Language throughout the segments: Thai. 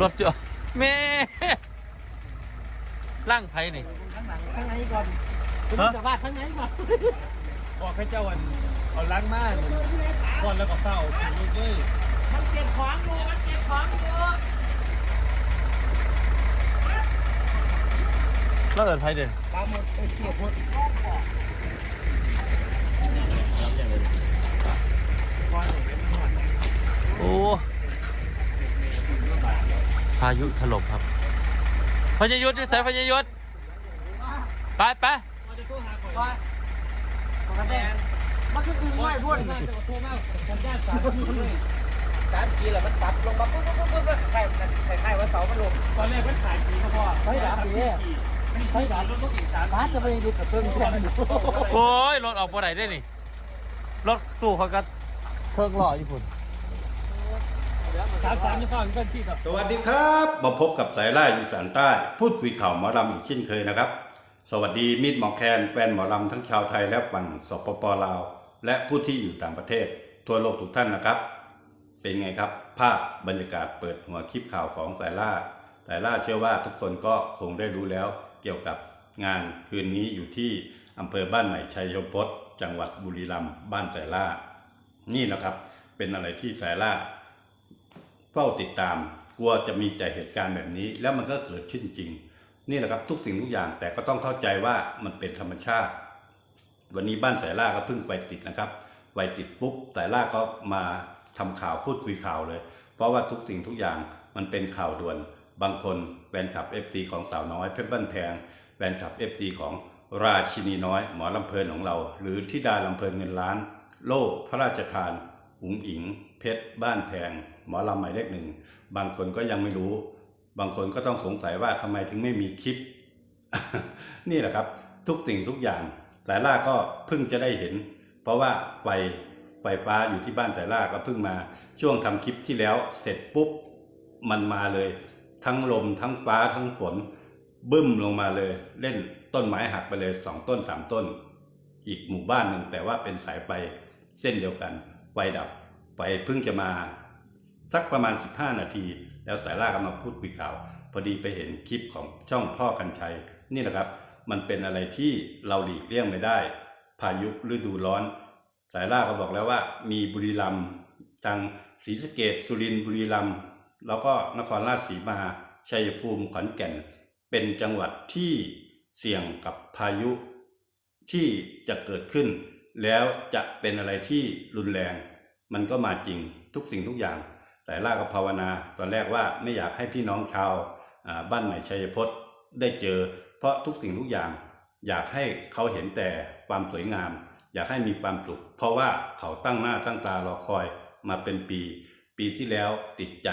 รถเจาะแม่ร่างไผนี่ข้างหลังข้างในก่อนคุณจะวาดข้างในก่อนบอกให้เจ้าวันเอาล้างมาหนึ่งก่อนแล้วก็เฝ้าถึงลูกเลยมันเก็บของอยู่มันเก็บของอยู่แล้วเอินไผเด่นปลาหมดเอ้ยเก็บหมดโอ้ พายุถล่มครับพญายุทธที่ใส่พญายุทธไปไปว่าปกติมันคืออึ่งไม่พ่นโทรมาสัญญาณสามทีเลยสามกีแล้วมันตัดลงมาปุ๊บปุ๊บปุ๊บปุ๊บใครใครใครว่าเสามันลงตอนแรกมันขายปีเขาพ่อใช่ดับดิใช่ดับรถรถอีกสามป้าจะไปดูกับเพิ่งแค่อยู่โอ้ยรถออกบ่ได้ได้นี่รถตู้เขาก็เครื่องหล่อญี่ปุ่น สามสามจะเฝ้าอีกเป็นที่ต่อสวัสดีครับมาพบกับสายล่าอีสานใต้ พูดคุยข่าวหมอลำอีกเช่นเคยนะครับ สวัสดีมิตรหมอแคนแฟนหมอลำทั้งชาวไทยและฝั่งสปปลาว และผู้ที่อยู่ต่างประเทศ ทั่วโลกทุกท่านนะครับ เป็นไงครับ ภาพบรรยากาศเปิดหัวคลิปข่าวของสายล่าสายล่าเชื่อว่าทุกคนก็คงได้รู้แล้วเกี่ยวกับงานคืนนี้อยู่ที่อำเภอบ้านใหม่ชัยยพจน์จังหวัดบุรีรัมย์บ้านสายล่า นี่นะครับ เป็นอะไรที่สายล่า เฝ้าติดตาม กลัวจะมีแต่เหตุการณ์แบบนี้ แล้วมันก็เกิดขึ้นจริง นี่แหละครับทุกสิ่งทุกอย่างแต่ก็ต้องเข้าใจว่ามันเป็นธรรมชาติ วันนี้บ้านสายล่าก็เพิ่งไปติดนะครับไปติดปุ๊บสายล่าก็มาทำข่าวพูดคุยข่าวเลย เพราะว่าทุกสิ่งทุกอย่างมันเป็นข่าวด่วน บางคนแฟนคลับ f อของสาวน้อยเพชรบ้านแพงแฟนคลับ f อของราชินีน้อย หมอลำเพลินของเรา หรือทิดาลำเพลินเงินล้าน โล่พระราชทาน อุ๋งอิง เพชร บ้านแพง หมอลำหมายเลขหนึ่ง บางคนก็ยังไม่รู้ บางคนก็ต้องสงสัยว่าทำไมถึงไม่มีคลิป นี่แหละครับ ทุกสิ่งทุกอย่างสายล่าก็เพิ่งจะได้เห็น เพราะว่าไฟไฟฟ้าอยู่ที่บ้านสายล่าก็เพิ่งมา ช่วงทำคลิปที่แล้วเสร็จปุ๊บมันมาเลย ทั้งลมทั้งฟ้าทั้งฝนบึ้มลงมาเลย เล่นต้นไม้หักไปเลยสองต้นสามต้น อีกหมู่บ้านหนึ่งแต่ว่าเป็นสายไฟเส้นเดียวกัน ไฟดับไฟเพิ่งจะมาสักประมาณ 15 นาที แล้วสายล่าก็มาพูดคุยข่าว พอดีไปเห็นคลิปของช่องพ่อกันชัย นี่แหละครับ มันเป็นอะไรที่เราหลีกเลี่ยงไม่ได้ พายุฤดูร้อน สายล่าก็บอกแล้วว่า มีบุรีรัมย์ทางศรีสะเกดสุรินทร์บุรีรัมย์แล้วก็นครราชสีมาชัยภูมิขอนแก่น เป็นจังหวัดที่เสี่ยงกับพายุที่จะเกิดขึ้น แล้วจะเป็นอะไรที่รุนแรง มันก็มาจริงทุกสิ่งทุกอย่าง แต่ล่าก็ภาวนาตอนแรกว่าไม่อยากให้พี่น้องชาวบ้านใหม่ชัยพจน์ได้เจอ เพราะทุกสิ่งทุกอย่าง อยากให้เขาเห็นแต่ความสวยงาม อยากให้มีความสุขเพราะว่าเขาตั้งหน้าตั้งตารอคอยมาเป็นปี ปีที่แล้วติดใจ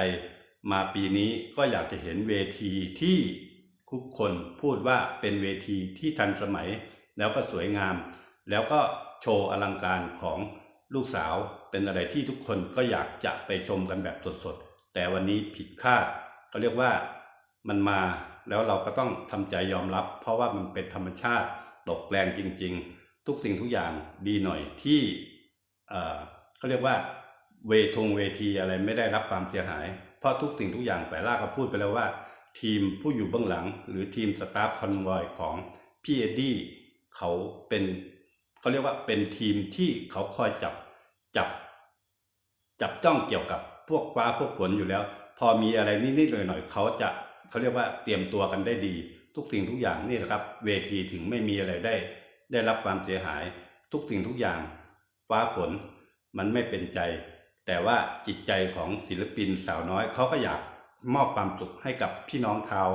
มาปีนี้ก็อยากจะเห็นเวทีที่ทุกคนพูดว่าเป็นเวทีที่ทันสมัย แล้วก็สวยงาม แล้วก็ โชว์อลังการของลูกสาวเป็นอะไรที่ทุกคนก็อยากจะไปชมกันแบบสดๆ แต่วันนี้ผิดคาดเขาเรียกว่ามันมาแล้วเราก็ต้องทำใจยอมรับ เพราะว่ามันเป็นธรรมชาติตกแรงจริง ๆ ทุกสิ่งทุกอย่างดีหน่อยที่เอ่อเขาเรียกว่าเวทงเวทีอะไรไม่ได้รับความเสียหาย เพราะทุกสิ่งทุกอย่างแต่ล่าก็พูดไปแล้วว่า ทีมผู้อยู่เบื้องหลัง หรือทีมสตาฟคอนวอยของพี่เอ็ดดี้เขาเป็น เขาเรียกว่าเป็นทีมที่เขาคอยจับจับ จับจ้องเกี่ยวกับพวกฟ้าพวกฝนอยู่แล้ว พอมีอะไรนิดๆหน่อยๆเขาจะเขาเรียกว่าเตรียมตัวกันได้ดี ทุกสิ่งทุกอย่างนี่แหละครับ เวทีถึงไม่มีอะไรได้ ได้รับความเสียหาย ทุกสิ่งทุกอย่าง ฟ้าฝนมันไม่เป็นใจ แต่ว่าจิตใจของศิลปินสาวน้อยเขาก็อยากมอบความสุขให้กับพี่น้องชาว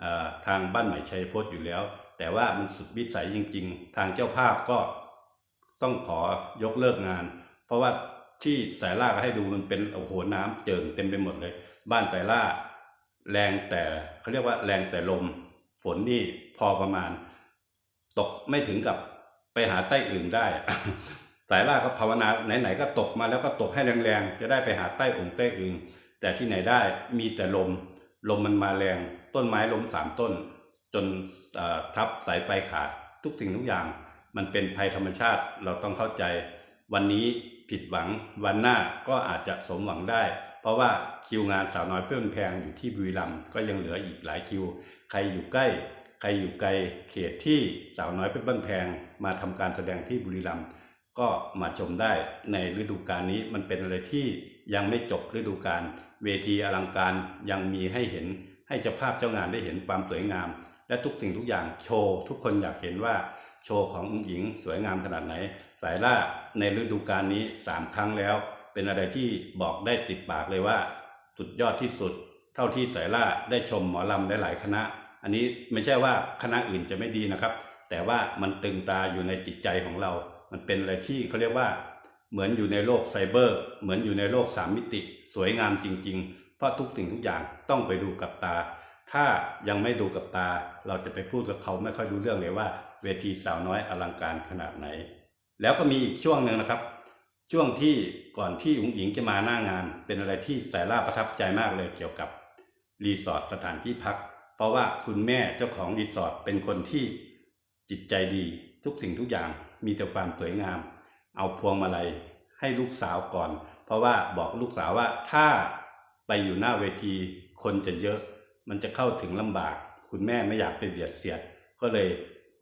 เอ่อทางบ้านใหม่ชัยพจน์อยู่แล้ว แต่ว่ามันสุดวิสัยจริง ๆ ทางเจ้าภาพก็ ต้องขอยกเลิกงาน เพราะว่าที่สายล่าก็ให้ดูมันเป็นโอ้โหน้ำเจิ่งเต็มไปหมดเลย บ้านสายล่า แรงแต่เขาเรียกว่าแรงแต่ลม ฝนนี่พอประมาณ ตกไม่ถึงกับไปหาใต้อื่นได้ สายล่าก็ภาวนาไหนๆก็ตกมาแล้วก็ตกให้แรงๆจะได้ไปหาใต้องค์ใต้อื่นแต่ที่ไหนได้มีแต่ลม ลมมันมาแรงต้นไม้ล้มสามต้น จนทับสายไฟขาดทุกสิ่งทุกอย่าง มันเป็นภัยธรรมชาติเราต้องเข้าใจ วันนี้ผิดหวังวันหน้าก็อาจจะสมหวังได้ เพราะว่าคิวงานสาวน้อยเพื่อนแพงอยู่ที่บุรีรัมย์ก็ยังเหลืออีกหลายคิว ใครอยู่ใกล้ ใครอยู่ไกลเขตที่สาวน้อยเพื่อนแพงมาทำการแสดงที่บุรีรัมย์ก็มาชมได้ในฤดูกาลนี้มันเป็นอะไรที่ยังไม่จบฤดูกาลเวทีอลังการยังมีให้เห็นให้เจ้าภาพเจ้างานได้เห็นความสวยงาม และทุกสิ่งทุกอย่างโชว์ ทุกคนอยากเห็นว่า โชว์ขององค์หญิงสวยงามขนาดไหน สายล่าในฤดูกาลนี้สามครั้งแล้ว เป็นอะไรที่บอกได้ติดปากเลยว่า สุดยอดที่สุด เท่าที่สายล่าได้ชมหมอลำหลายคณะ อันนี้ไม่ใช่ว่าคณะอื่นจะไม่ดีนะครับ แต่ว่ามันตึงตาอยู่ในจิตใจของเรา มันเป็นอะไรที่เขาเรียกว่า เหมือนอยู่ในโลกไซเบอร์ เหมือนอยู่ในโลกสามมิติ สวยงามจริง ๆ เพราะทุกสิ่งทุกอย่างต้องไปดูกับตาถ้ายังไม่ดูกับตา เราจะไปพูดกับเขาไม่ค่อยรู้เรื่องเลยว่า เวทีสาวน้อยอลังการขนาดไหน แล้วก็มีอีกช่วงหนึ่งนะครับ ช่วงที่ก่อนที่อุ๋งอิงจะมาหน้างาน เป็นอะไรที่สายล่าประทับใจมากเลยเกี่ยวกับรีสอร์ทสถานที่พัก เพราะว่าคุณแม่เจ้าของรีสอร์ทเป็นคนที่จิตใจดีทุกสิ่งทุกอย่างมีแต่ความสวยงาม เอาพวงมาลัยให้ลูกสาวก่อน เพราะว่าบอกลูกสาวว่าถ้าไปอยู่หน้าเวทีคนจะเยอะ มันจะเข้าถึงลำบาก คุณแม่ไม่อยากไปเบียดเสียด ก็เลย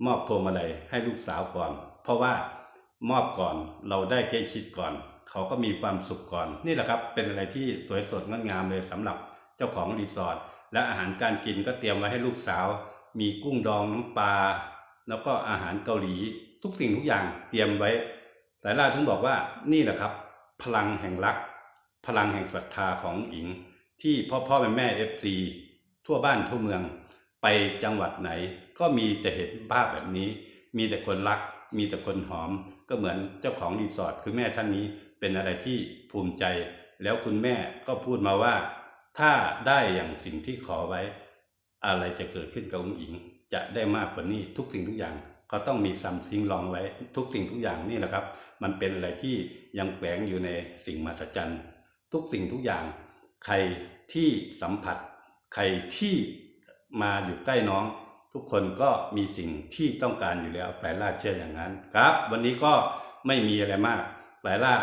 มอบพวงมาลัยให้ลูกสาวก่อน เพราะว่ามอบก่อนเราได้ใกล้ชิดก่อน เขาก็มีความสุขก่อน นี่แหละครับเป็นอะไรที่สวยสดงดงามเลยสำหรับเจ้าของรีสอร์ทและอาหารการกินก็เตรียมไว้ให้ลูกสาว มีกุ้งดองน้ำปลาแล้วก็อาหารเกาหลีทุกสิ่งทุกอย่างเตรียมไว้ สายล่าถึงบอกว่านี่แหละครับ พลังแห่งรัก พลังแห่งศรัทธาของหญิง ที่พ่อพ่อแม่แม่เอฟซีทั่วบ้านทั่วเมือง ไปจังหวัดไหนก็มีแต่เห็นภาพแบบนี้ มีแต่คนรัก มีแต่คนหอม ก็เหมือนเจ้าของรีสอร์ทคือแม่ท่านนี้เป็นอะไรที่ภูมิใจ แล้วคุณแม่ก็พูดมาว่า ถ้าได้อย่างสิ่งที่ขอไว้ อะไรจะเกิดขึ้นกับองค์หญิง จะได้มากกว่านี้ทุกสิ่งทุกอย่างก็ต้องมีซัมซิงรองไว้ทุกสิ่งทุกอย่างนี่แหละครับ มันเป็นอะไรที่ยังแฝงอยู่ในสิ่งมหัศจรรย์ ทุกสิ่งทุกอย่าง ใครที่สัมผัส ใครที่ มาอยู่ใกล้น้อง ทุกคนก็มีสิ่งที่ต้องการอยู่แล้วสายล่าเชื่ออย่างนั้นครับ วันนี้ก็ไม่มีอะไรมากสายล่า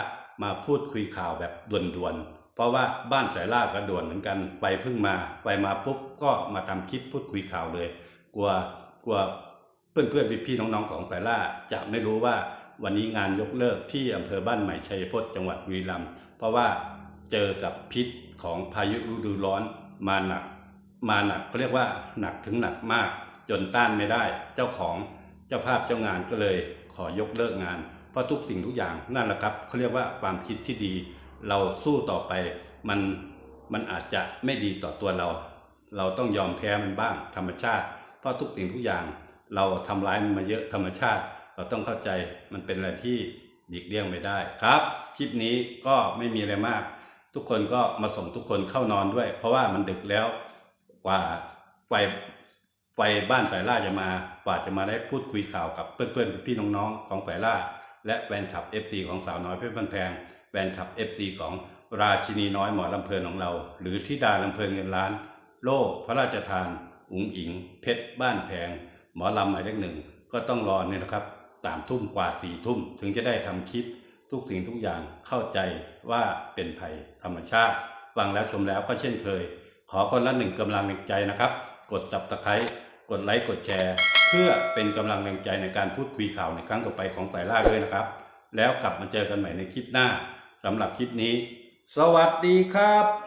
มาพูดคุยข่าวแบบด่วนๆเพราะว่าบ้านสายล่าก็ด่วนเหมือนกันไปเพิ่งมาไปมาปุ๊บก็มาทำคลิปพูดคุยข่าวเลย กลัวกลัวเพื่อนๆพี่ๆน้องๆของสายล่าจะไม่รู้ว่าวันนี้งานยกเลิกที่อำเภอบ้านใหม่ชัยพจน์จังหวัดบุรีรัมย์เพราะว่าเจอกับพิษของพายุฤดูร้อนมาหนัก มาหนักก็เรียกว่าหนักถึงหนักมาก จนต้านไม่ได้ เจ้าของเจ้าภาพเจ้างานก็เลยขอยกเลิกงาน เพราะทุกสิ่งทุกอย่างนั่นแหละครับเขาเรียกว่าความคิดที่ดี เราสู้ต่อไปมันมันอาจจะไม่ดีต่อตัวเรา เราต้องยอมแพ้มันบ้างธรรมชาติ เพราะทุกสิ่งทุกอย่าง เราทำร้ายมันมาเยอะธรรมชาติ เราต้องเข้าใจมันเป็นอะไรที่หลีกเลี่ยงไม่ได้ครับคลิปนี้ก็ไม่มีอะไรมาก ทุกคนก็มาส่งทุกคนเข้านอนด้วย เพราะว่ามันดึกแล้ว กว่าไฟไฟบ้านสายล่าจะมากว่าจะมาได้พูดคุยข่าวกับเพื่อนๆพี่น้องๆของสายล่า และแฟนคลับ FT ของสาวน้อยเพชรบ้านแพงแฟนคลับ FT ของราชินีน้อยหมอลำเพลินของเรา หรือทิดาลำเพลินเงินล้าน โล่พระราชทาน อุ๋งอิง เพชรบ้านแพง หมอลำหมายเลขหนึ่งก็ต้องรอเนี่ยนะครับสามทุ่มกว่าสี่ทุ่มถึงจะได้ทำคลิปทุกสิ่งทุกอย่างเข้าใจว่าเป็นภัยธรรมชาติ ฟังแล้วชมแล้วก็เช่นเคย ขอคนละหนึ่งกำลังใจนะครับ กด subscribe กดไลค์กดแชร์ เพื่อเป็นกำลังแรงใจในการพูดคุยข่าวในครั้งต่อไปของไต่ล่าด้วยนะครับ แล้วกลับมาเจอกันใหม่ในคลิปหน้าสำหรับคลิปนี้ สวัสดีครับ